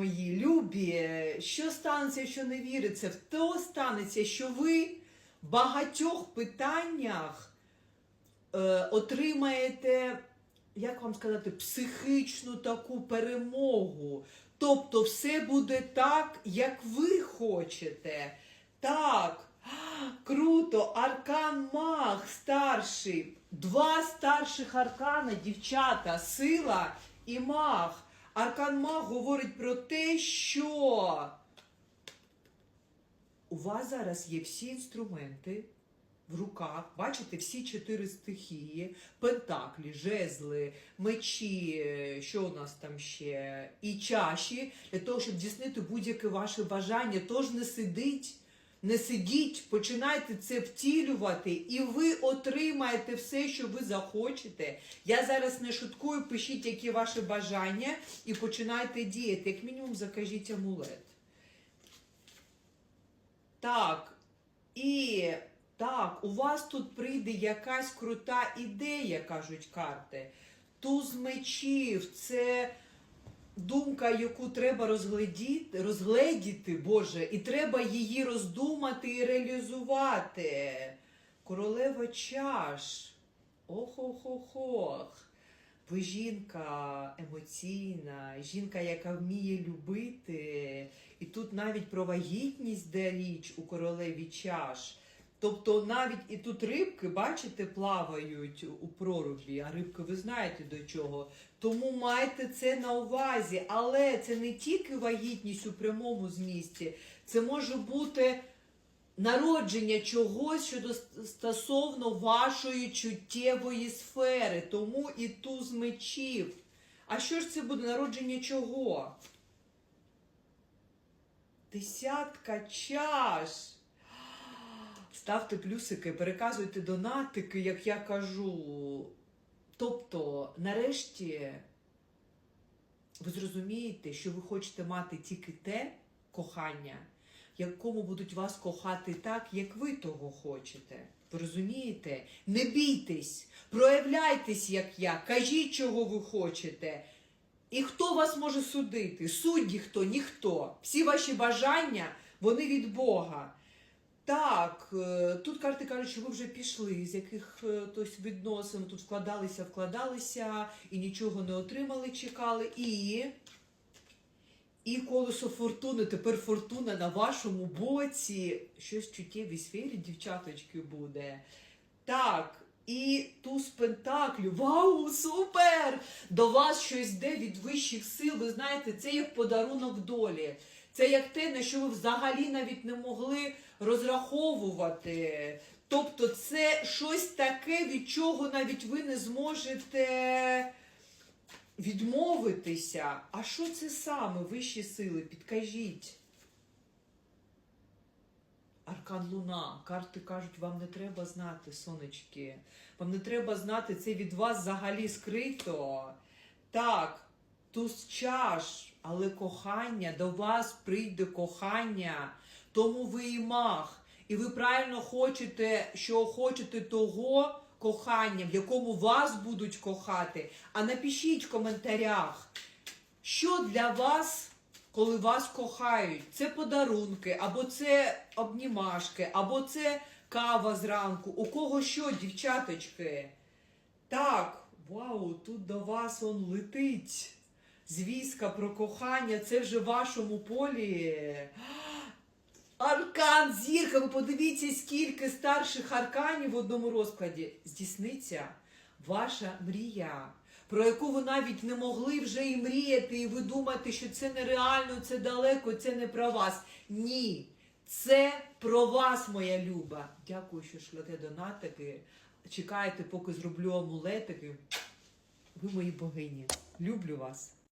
Мої любі, що станеться, що не віриться, в то станеться, що ви в багатьох питаннях е, отримаєте, як вам сказати, психічну таку перемогу. Тобто все буде так, як ви хочете. Так, круто, аркан маг старший. Два старших аркана, дівчата, сила і маг. Аркан маг говорить про те, що у вас зараз є всі інструменти в руках. Бачите, всі чотири стихії: пентаклі, жезли, мечі, е, що у нас там ще, і чаші, для того, щоб здійснити будь-яке ваше бажання. Тож не сидіть. Не сидіть, починайте це втілювати, і ви отримаєте все, що ви захочете. Я зараз не шуткую, пишіть, які ваші бажання, і починайте діяти. Як мінімум, закажіть амулет. Так. І так, у вас тут прийде якась крута ідея, кажуть карти. Туз мечів це думка, яку треба розгледіти, розгледіти, Боже, і треба її роздумати і реалізувати. Королева чаш. Ох-ох-ох-ох. Ви жінка емоційна, жінка, яка вміє любити. І тут навіть про вагітність де річ у королеві чаш. Тобто навіть і тут рибки, бачите, плавають у прорубі, а рибки ви знаєте до чого. Тому майте це на увазі. Але це не тільки вагітність у прямому змісті, це може бути народження чогось щодо стосовно вашої чуттєвої сфери. Тому і туз мечів. А що ж це буде народження чого? Десятка чаш. Ставте плюсики, переказуйте донатики, як я кажу. Тобто, нарешті, ви зрозумієте, що ви хочете мати тільки те кохання, якому будуть вас кохати так, як ви того хочете. Ви розумієте? Не бійтесь, проявляйтесь, як я, кажіть, чого ви хочете. І хто вас може судити? Судді хто? Ніхто. Всі ваші бажання, вони від Бога. Так, е, тут карти кажуть, що ви вже пішли, з яких е, тось відносин тут вкладалися, вкладалися і нічого не отримали, чекали. І, і колесо фортуни, тепер фортуна на вашому боці. Щось в чуттєвій сфері, дівчаточки, буде. Так, і туз пентаклю. Вау, супер! До вас щось йде від вищих сил. Ви знаєте, це як подарунок долі. Це як те, на що ви взагалі навіть не могли розраховувати. Тобто, це щось таке, від чого навіть ви не зможете відмовитися. А що це саме вищі сили? Підкажіть. Аркан Луна. Карти кажуть, вам не треба знати, сонечки. Вам не треба знати, це від вас взагалі скрито. Так, туз чаш, але кохання, до вас прийде кохання, тому ви і маг. І ви правильно хочете, що хочете того кохання, в якому вас будуть кохати. А напишіть в коментарях, що для вас, коли вас кохають, це подарунки, або це обнімашки, або це кава зранку. У кого що, дівчаточки? Так, вау, тут до вас он летить. Звістка про кохання, це вже в вашому полі. Аркан, зірка, ви подивіться, скільки старших арканів в одному розкладі. Здійсниться ваша мрія, про яку ви навіть не могли вже і мріяти, і ви думаєте, що це нереально, це далеко, це не про вас. Ні. Це про вас, моя люба. Дякую, що шлете донатики. Чекайте, поки зроблю амулетики. Ви мої богині. Люблю вас.